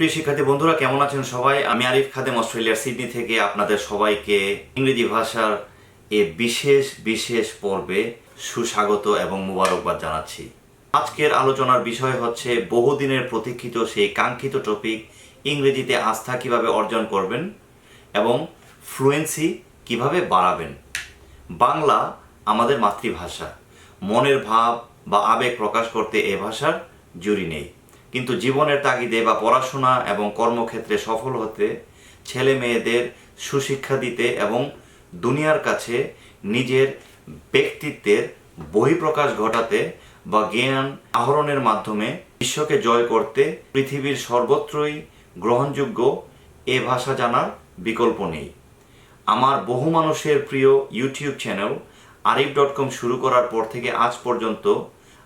প্রিয় শিক্ষার্থী বন্ধুরা, কেমন আছেন সবাই? আমি আরিফ খাদেম, অস্ট্রেলিয়ার সিডনি থেকে আপনাদের সবাইকে ইংরেজি ভাষার এ বিশেষ বিশেষ পর্বে সুস্বাগত এবং মুবারকবাদ জানাচ্ছি। আজকের আলোচনার বিষয় হচ্ছে, বহুদিনের প্রতীক্ষিত সেই কাঙ্ক্ষিত টপিক ইংরেজিতে আস্থা কীভাবে অর্জন করবেন এবং ফ্লুয়েন্সি কীভাবে বাড়াবেন। বাংলা আমাদের মাতৃভাষা। মনের ভাব বা আবেগ প্রকাশ করতে এ ভাষার জুড়ি নেই। কিন্তু জীবনের তাগিদে বা পড়াশোনা এবং কর্মক্ষেত্রে সফল হতে, ছেলে মেয়েদের সুশিক্ষা দিতে এবং দুনিয়ার কাছে নিজের ব্যক্তিত্বের বহিঃপ্রকাশ ঘটাতে বা জ্ঞান আহরণের মাধ্যমে বিশ্বকে জয় করতে পৃথিবীর সর্বত্রই গ্রহণযোগ্য এ ভাষা জানার বিকল্প নেই। আমার বহু মানুষের প্রিয় YouTube channel Arif dot com শুরু করার পর থেকে আজ পর্যন্ত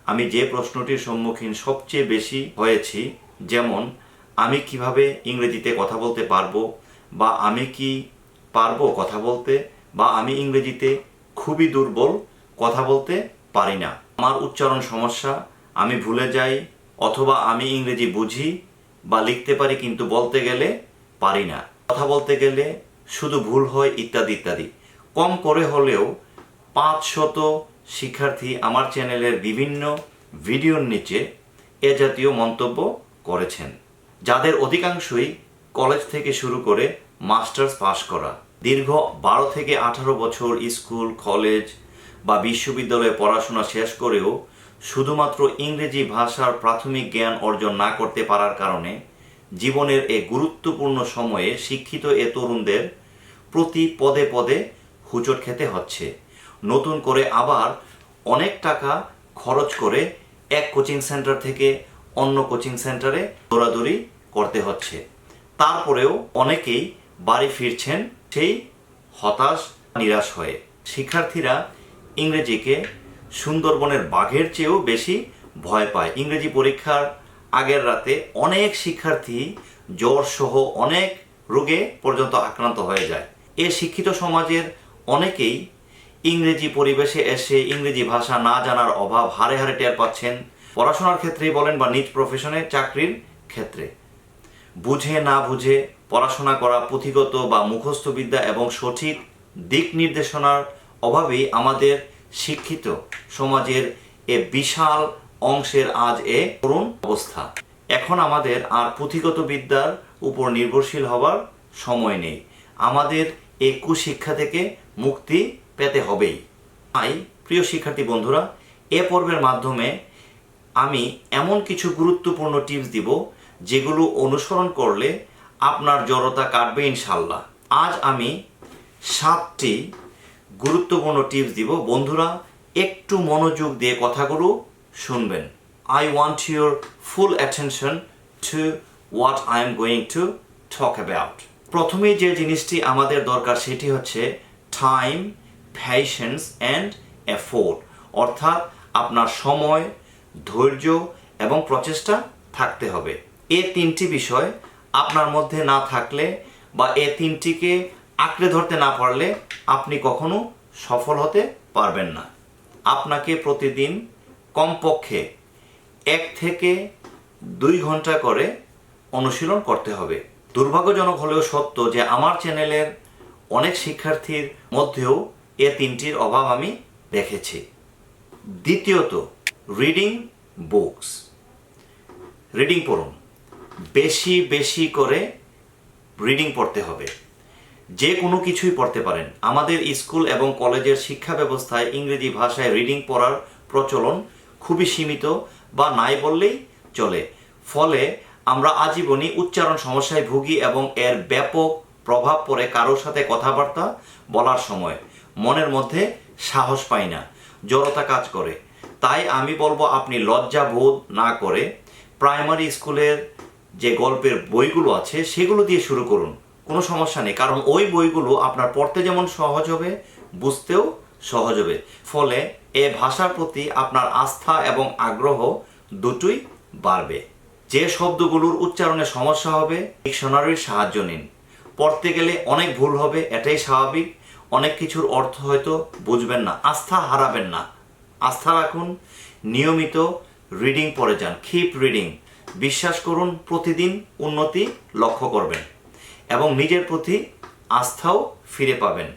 আমি যে প্রশ্নটির সম্মুখীন সবচেয়ে বেশি হয়েছি, যেমন, আমি কীভাবে ইংরেজিতে কথা বলতে পারব, বা আমি কি পারব কথা বলতে, বা আমি ইংরেজিতে খুবই দুর্বল কথা বলতে পারি না। আমার উচ্চারণ সমস্যা, আমি ভুলে যাই, অথবা আমি ইংরেজি বুঝি, বা লিখতে পারি কিন্তু বলতে গেলে পারি না। কথা বলতে গেলে শুধু ভুল হয় ইত্যাদি ইত্যাদি। কম করে হলেও পাঁচ শত শিক্ষার্থী আমার চ্যানেলের বিভিন্ন ভিডিওর নিচে এ জাতীয় মন্তব্য করেছেন, যাদের অধিকাংশই কলেজ থেকে শুরু করে মাস্টার্স পাশ করা। দীর্ঘ বারো থেকে আঠারো বছর স্কুল, কলেজ বা বিশ্ববিদ্যালয়ে পড়াশোনা শেষ করেও শুধুমাত্র ইংরেজি ভাষার প্রাথমিক জ্ঞান অর্জন না করতে পারার কারণে জীবনের এ গুরুত্বপূর্ণ সময়ে শিক্ষিত এ তরুণদের প্রতি পদে পদে হুচট খেতে হচ্ছে। নতুন করে আবার অনেক টাকা খরচ করে এক কোচিং সেন্টার থেকে অন্য কোচিং সেন্টারে দৌড়াদৌড়ি করতে হচ্ছে। তারপরেও অনেকেই বাড়ি ফিরছেন সেই হতাশ, নিরাশ হয়ে। শিক্ষার্থীরা ইংরেজিকে সুন্দরবনের বাঘের চেয়েও বেশি ভয় পায়। ইংরেজি পরীক্ষার আগের রাতে অনেক শিক্ষার্থী জ্বর সহ অনেক রোগে পর্যন্ত আক্রান্ত হয়ে যায়। এ শিক্ষিত সমাজের অনেকেই ইংরেজি পরিবেশে এসে ইংরেজি ভাষা না জানার অভাব হারে হারে টের পাচ্ছেন পড়াশোনার ক্ষেত্রেই বলেন বা নিজ প্রফেশনে চাকরির ক্ষেত্রে। বুঝে না বুঝে পড়াশোনা করা পুঁথিগত বা মুখস্থ বিদ্যা এবং সঠিক দিক নির্দেশনার অভাবেই আমাদের শিক্ষিত সমাজের এ বিশাল অংশের আজ এ করুণ অবস্থা। এখন আমাদের আর পুঁথিগত বিদ্যার উপর নির্ভরশীল হবার সময় নেই। আমাদের এই কুশিক্ষা থেকে মুক্তি পেতে হবেই। তাই, প্রিয় শিক্ষার্থী বন্ধুরা, এ পর্বের মাধ্যমে আমি এমন কিছু গুরুত্বপূর্ণ টিপস দিব যেগুলো অনুসরণ করলে আপনার জড়তা কাটবে ইনশাল্লাহ আজ আমি সাতটি গুরুত্বপূর্ণ টিপস দিব। বন্ধুরা, একটু মনোযোগ দিয়ে কথাগুলো শুনবেন। I want your full attention to what I am going to talk about প্রথমে যে জিনিসটি আমাদের দরকার, সেটি হচ্ছে টাইম প্যাশেন্স অ্যান্ড এফোর্ট অর্থাৎ আপনার সময়, ধৈর্য এবং প্রচেষ্টা থাকতে হবে। এ তিনটি বিষয় আপনার মধ্যে না থাকলে বা এ তিনটিকে আঁকড়ে ধরতে না পারলে আপনি কখনো সফল হতে পারবেন না। আপনাকে প্রতিদিন কমপক্ষে এক থেকে দুই ঘণ্টা করে অনুশীলন করতে হবে। দুর্ভাগ্যজনক হলেও সত্য যে আমার চ্যানেলের অনেক শিক্ষার্থীর মধ্যেও এ তিনটির অভাব আমি দেখেছি। দ্বিতীয়ত রিডিং বুকস রিডিং পড়ুন। বেশি বেশি করে রিডিং পড়তে হবে। যে কোনো কিছুই পড়তে পারেন। আমাদের স্কুল এবং কলেজের শিক্ষা ব্যবস্থায় ইংরেজি ভাষায় রিডিং পড়ার প্রচলন খুবই সীমিত বা নাই বললেই চলে। ফলে আমরা আজীবনই উচ্চারণ সমস্যায় ভুগি এবং এর ব্যাপক প্রভাব পড়ে কারোর সাথে কথাবার্তা বলার সময়। মনের মধ্যে সাহস পাই না। জড়তা কাজ করে। তাই আমি বলব, আপনি লজ্জা বোধ না করে প্রাইমারি স্কুলের যে গল্পের বইগুলো আছে, সেগুলো দিয়ে শুরু করুন। কোনো সমস্যা নেই। কারণ ওই বইগুলো আপনার পড়তে যেমন সহজ হবে, বুঝতেও সহজ হবে। ফলে এ ভাষার প্রতি আপনার আস্থা এবং আগ্রহ দুটোই বাড়বে। যে শব্দগুলোর উচ্চারণে সমস্যা হবে, ডিকশনারির সাহায্য নিন। পড়তে গেলে অনেক ভুল হবে, এটাই স্বাভাবিক। অনেক কিছুর অর্থ হয়তো বুঝবেন না, আস্থা হারাবেন না। আস্থা রাখুন, নিয়মিত রিডিং পড়ে যান কিপ রিডিং বিশ্বাস করুন, প্রতিদিন উন্নতি লক্ষ্য করবেন এবং নিজের প্রতি আস্থাও ফিরে পাবেন।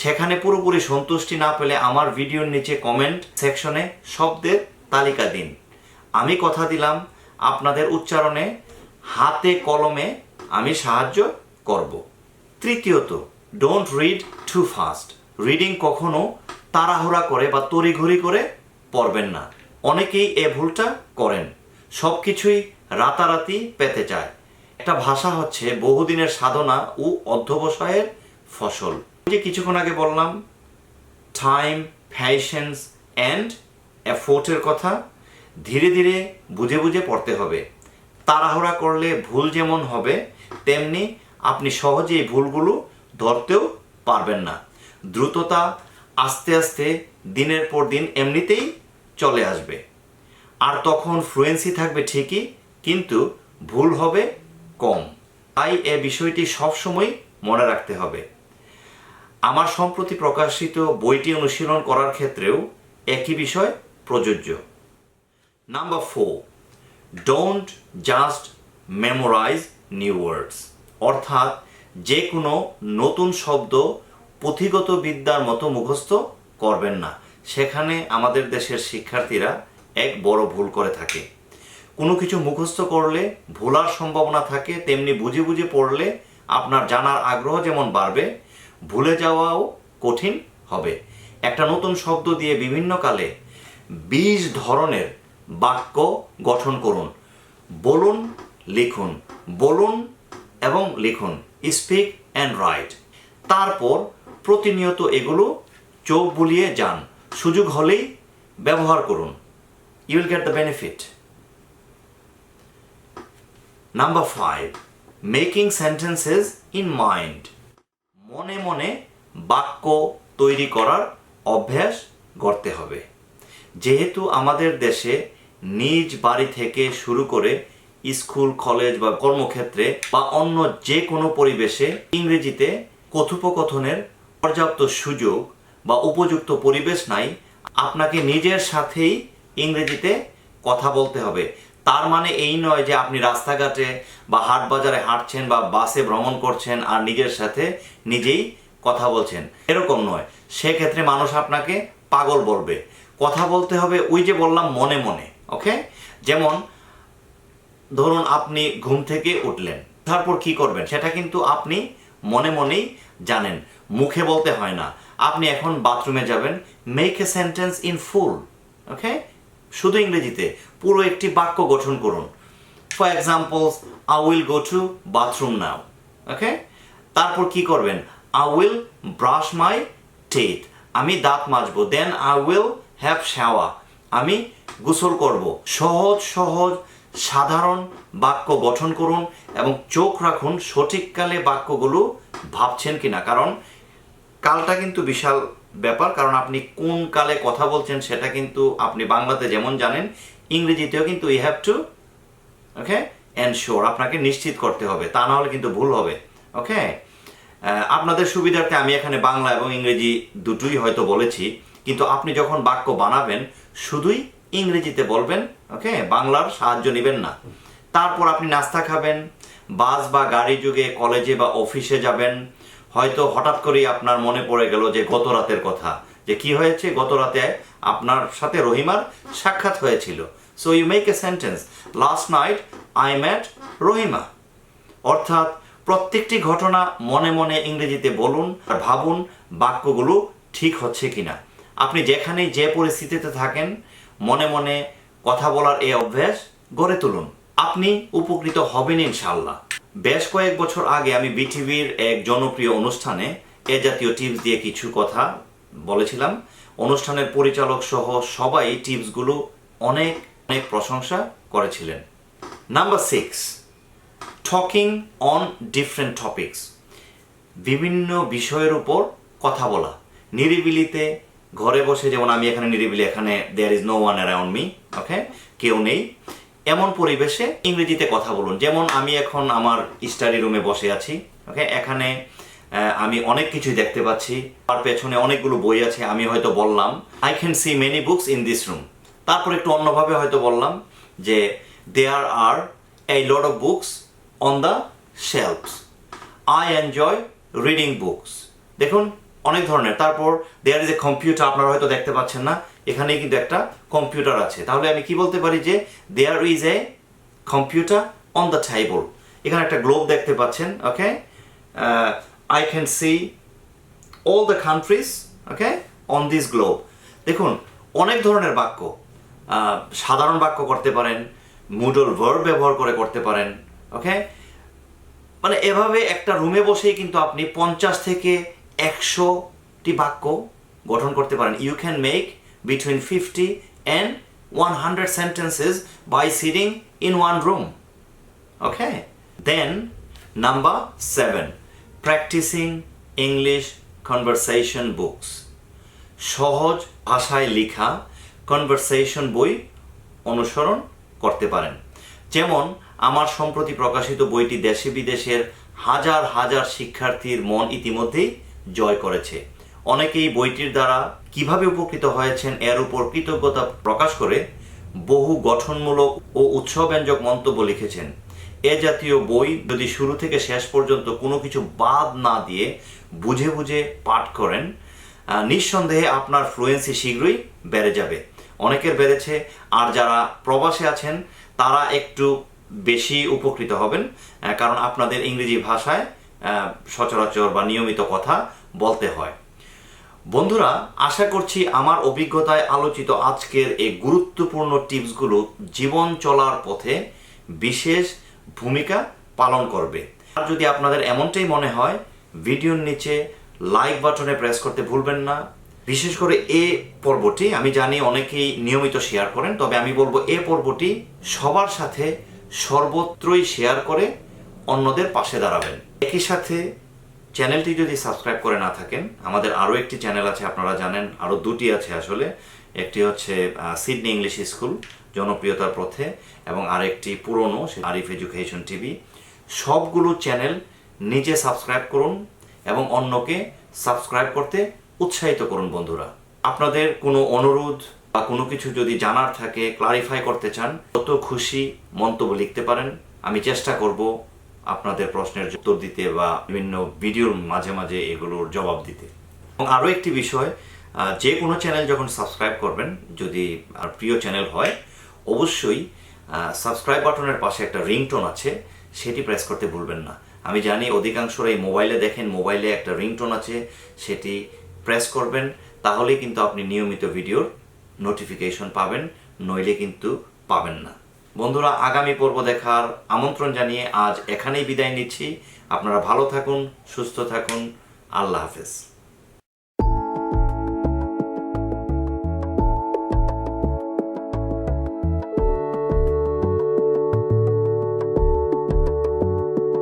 সেখানে পুরোপুরি সন্তুষ্টি না পেলে আমার ভিডিওর নিচে কমেন্ট সেকশনে শব্দের তালিকা দিন। আমি কথা দিলাম, আপনাদের উচ্চারণে, হাতে কলমে আমি সাহায্য করব। তৃতীয়ত don't read too fast reading কখনো তাড়াহুড়া করে বা তড়িঘড়ি করে পড়বেন না। অনেকেই এ ভুলটা করেন। সব কিছুই রাতারাতি পেতে চায়। একটা ভাষা হচ্ছে বহুদিনের সাধনা ও অধ্যবসায়ের ফসল। যে কিছুক্ষণ আগে বললাম টাইম প্যাশেন্স অ্যান্ড এফোর্টের কথা ধীরে ধীরে বুঝে বুঝে পড়তে হবে। তাড়াহুড়া করলে ভুল যেমন হবে, তেমনি আপনি সহজেই ভুলগুলো ধরতেও পারবেন না। দ্রুততা আস্তে আস্তে দিনের পর দিন এমনিতেই চলে আসবে। আর তখন ফ্লুয়েন্সি থাকবে ঠিকই, কিন্তু ভুল হবে কম। তাই এ বিষয়টি সবসময় মনে রাখতে হবে। আমার সম্প্রতি প্রকাশিত বইটি অনুশীলন করার ক্ষেত্রেও একই বিষয় প্রযোজ্য। Number four don't just memorise new words অর্থাৎ যে কোনো নতুন শব্দ পুঁথিগত বিদ্যার মতো মুখস্থ করবেন না। সেখানে আমাদের দেশের শিক্ষার্থীরা এক বড় ভুল করে থাকে। কোনো কিছু মুখস্থ করলে ভোলার সম্ভাবনা থাকে, তেমনি বুঝে বুঝে পড়লে আপনার জানার আগ্রহ যেমন বাড়বে, ভুলে যাওয়াও কঠিন হবে। একটা নতুন শব্দ দিয়ে বিভিন্ন কালে বিশ ধরনের বাক্য গঠন করুন। বলুন, লিখুন। বলুন এবং লিখুন। স্পিক অ্যান্ড রাইট তারপর প্রতিনিয়ত এগুলো চোখ বুলিয়ে যান। সুযোগ হলেই ব্যবহার করুন। You will get the benefit number five making sentences in mind মনে মনে বাক্য তৈরি করার অভ্যাস করতে হবে। যেহেতু আমাদের দেশে নিজ বাড়ি থেকে শুরু করে স্কুল, কলেজ বা কর্মক্ষেত্রে বা অন্য যে কোনো পরিবেশে ইংরেজিতে কথোপকথনের পর্যাপ্ত সুযোগ বা উপযুক্ত পরিবেশ নাই, আপনাকে নিজের সাথেই ইংরেজিতে কথা বলতে হবে। তার মানে এই নয় যে আপনি রাস্তাঘাটে বা হাট বাজারে হাঁটছেন বা বাসে ভ্রমণ করছেন আর নিজের সাথে নিজেই কথা বলছেন। এরকম নয়। সেক্ষেত্রে মানুষ আপনাকে পাগল বলবে। কথা বলতে হবে ওই যে বললাম মনে মনে ওকে যেমন ধরুন আপনি ঘুম থেকে উঠলেন, তারপর কি করবেন? সেটা কিন্তু আপনি মনে মনেই জানেন, মুখে বলতে হয় না। আপনি এখন বাথরুমে যাবেন make a sentence in full okay শুধু ইংরেজিতে, পুরো একটি বাক্য গঠন করুন। For example I will go to bathroom now okay তারপর কি করবেন? I will brush my teeth আমি দাঁত মাজবো then I will have shower আমি গোসল করব। সহজ সহজ সাধারণ বাক্য গঠন করুন এবং চোখ রাখুন সঠিককালে বাক্যগুলো ভাবছেন কিনা। কারণ কালটা কিন্তু বিশাল ব্যাপার, কারণ আপনি কোন কালে কথা বলছেন সেটা কিন্তু আপনি বাংলাতে যেমন জানেন, ইংরেজিতেও কিন্তু you have to okay ensure আপনাকে নিশ্চিত করতে হবে, তা না হলে কিন্তু ভুল হবে ওকে আপনাদের সুবিধার্থে আমি এখানে বাংলা এবং ইংরেজি দুটোই হয়তো বলেছি, কিন্তু আপনি যখন বাক্য বানাবেন, শুধুই ইংরেজিতে বলবেন, ওকে? বাংলার সাহায্য নেবেন না। তারপর আপনি নাস্তা খাবেন, বাস বা গাড়ি যুগে কলেজে বা অফিসে যাবেন, হয়তো হঠাৎ করেই আপনার মনে পড়ে গেল যে গত রাতের কথা। যে কি হয়েছে? গত রাতে আপনার সাথে রহিমার সাক্ষাৎ হয়েছিল। So you make a sentence last night I met Rahima. অর্থাৎ প্রত্যেকটি ঘটনা মনে মনে ইংরেজিতে বলুন আর ভাবুন বাক্যগুলো ঠিক হচ্ছে কিনা। আপনি যেখানেই যে পরিস্থিতিতে থাকেন মনে মনে কথা বলার এই অভ্যাস গড়ে তুলুন। আপনি উপকৃত হবেন ইনশাল্লাহ বেশ কয়েক বছর আগে আমি বিটিভির এক জনপ্রিয় অনুষ্ঠানে এ জাতীয় টিপস দিয়ে কিছু কথা বলেছিলাম। অনুষ্ঠানের পরিচালক সহ সবাই টিপসগুলো অনেক অনেক প্রশংসা করেছিলেন। Number six, talking on different topics. বিভিন্ন বিষয়ের উপর কথা বলা। নিরিবিলিতে ঘরে বসে যেমন আমি এখানে নিরিবিলি, এখানে there is no one around me okay কেউ নেই। এমন পরিবেশে ইংরেজিতে কথা বলুন। যেমন আমি এখন আমার স্টাডি রুমে বসে আছি ওকে এখানে আমি অনেক কিছুই দেখতে পাচ্ছি। আর পেছনে অনেকগুলো বই আছে, আমি হয়তো বললাম। I can see many books in this room তারপর একটু অন্যভাবে হয়তো বললাম যে there are a lot of books on the shelves. I enjoy reading books দেখুন অনেক ধরনের। তারপর দেয়ার ইজ এ কম্পিউটার আপনারা হয়তো দেখতে পাচ্ছেন না। এখানে কিন্তু একটা কম্পিউটার আছে। তাহলে আমি কি বলতে পারি যে there is a computer on the table এখানে একটা গ্লোব দেখতে পাচ্ছেন okay I can see all the countries okay on this globe দেখুন, অনেক ধরনের বাক্য। সাধারণ বাক্য করতে পারেন মুডল ভার্ব ব্যবহার করে করতে পারেন ওকে মানে এভাবে একটা রুমে বসেই কিন্তু আপনি পঞ্চাশ থেকে একশোটি বাক্য গঠন করতে পারেন। You can make between fifty and one hundred sentences by sitting in one room okay then number seven practicing English conversation books সহজ ভাষায় লেখা কনভারসেশন বই অনুসরণ করতে পারেন। যেমন, আমার সম্প্রতি প্রকাশিত বইটি দেশে বিদেশের হাজার হাজার শিক্ষার্থীর মন ইতিমধ্যেই জয় করেছে। অনেকেই বইটির দ্বারা কীভাবে উপকৃত হয়েছেন এর উপর কৃতজ্ঞতা প্রকাশ করে বহু গঠনমূলক ও উৎসব্যঞ্জক মন্তব্য লিখেছেন। এ জাতীয় বই যদি শুরু থেকে শেষ পর্যন্ত কোনো কিছু বাদ না দিয়ে বুঝে বুঝে পাঠ করেন নিঃসন্দেহে আপনার ফ্লুয়েন্সি শীঘ্রই বেড়ে যাবে। অনেকের বেড়েছে, আর যারা প্রবাসে আছেন, তারা একটু বেশি উপকৃত হবেন কারণ আপনাদের ইংরেজি ভাষায় সচরাচর বা নিয়মিত কথা বলতে হয়। বন্ধুরা, আশা করছি আমার অভিজ্ঞতায় আলোচিত আজকের এই গুরুত্বপূর্ণ টিপসগুলো জীবন চলার পথে বিশেষ ভূমিকা পালন করবে। আর যদি আপনাদের এমনটাই মনে হয়, ভিডিওর নিচে লাইক বাটনে প্রেস করতে ভুলবেন না। বিশেষ করে এ পর্বটি আমি জানি অনেকেই নিয়মিত শেয়ার করেন, তবে আমি বলব এ পর্বটি সবার সাথে সর্বত্রই শেয়ার করে অন্যদের পাশে দাঁড়াবেন। একই সাথে চ্যানেলটি যদি সাবস্ক্রাইব করে না থাকেন, আমাদের আরও একটি চ্যানেল আছে, আপনারা জানেন, আরও দুটি আছে আসলে। একটি হচ্ছে সিডনি ইংলিশ স্কুল জনপ্রিয়তার পথে, এবং আরেকটি পুরনো আরিফ এডুকেশন টিভি সবগুলো চ্যানেল নিজে সাবস্ক্রাইব করুন এবং অন্যকে সাবস্ক্রাইব করতে উৎসাহিত করুন, বন্ধুরা। আপনাদের কোনো অনুরোধ বা কোনো কিছু যদি জানার থাকে ক্লারিফাই করতে চান, যত খুশি মন্তব্য লিখতে পারেন। আমি চেষ্টা করব আপনাদের প্রশ্নের উত্তর দিতে বা বিভিন্ন ভিডিওর মাঝে মাঝে এগুলোর জবাব দিতে। এবং আরও একটি বিষয় যে কোনো চ্যানেল যখন সাবস্ক্রাইব করবেন, যদি আর প্রিয় চ্যানেল হয়, অবশ্যই সাবস্ক্রাইব বাটনের পাশে একটা রিংটোন আছে, সেটি প্রেস করতে ভুলবেন না। আমি জানি অধিকাংশরাই মোবাইলে দেখেন, মোবাইলে একটা রিংটোন আছে, সেটি প্রেস করবেন, তাহলেই কিন্তু আপনি নিয়মিত ভিডিওর নোটিফিকেশন পাবেন, নইলে কিন্তু পাবেন না। বন্ধুরা, আগামী পর্ব দেখার আমন্ত্রণ জানিয়ে আজ এখানেই বিদায় নিচ্ছি। আপনারা ভালো থাকুন, সুস্থ থাকুন। আল্লাহ হাফেজ।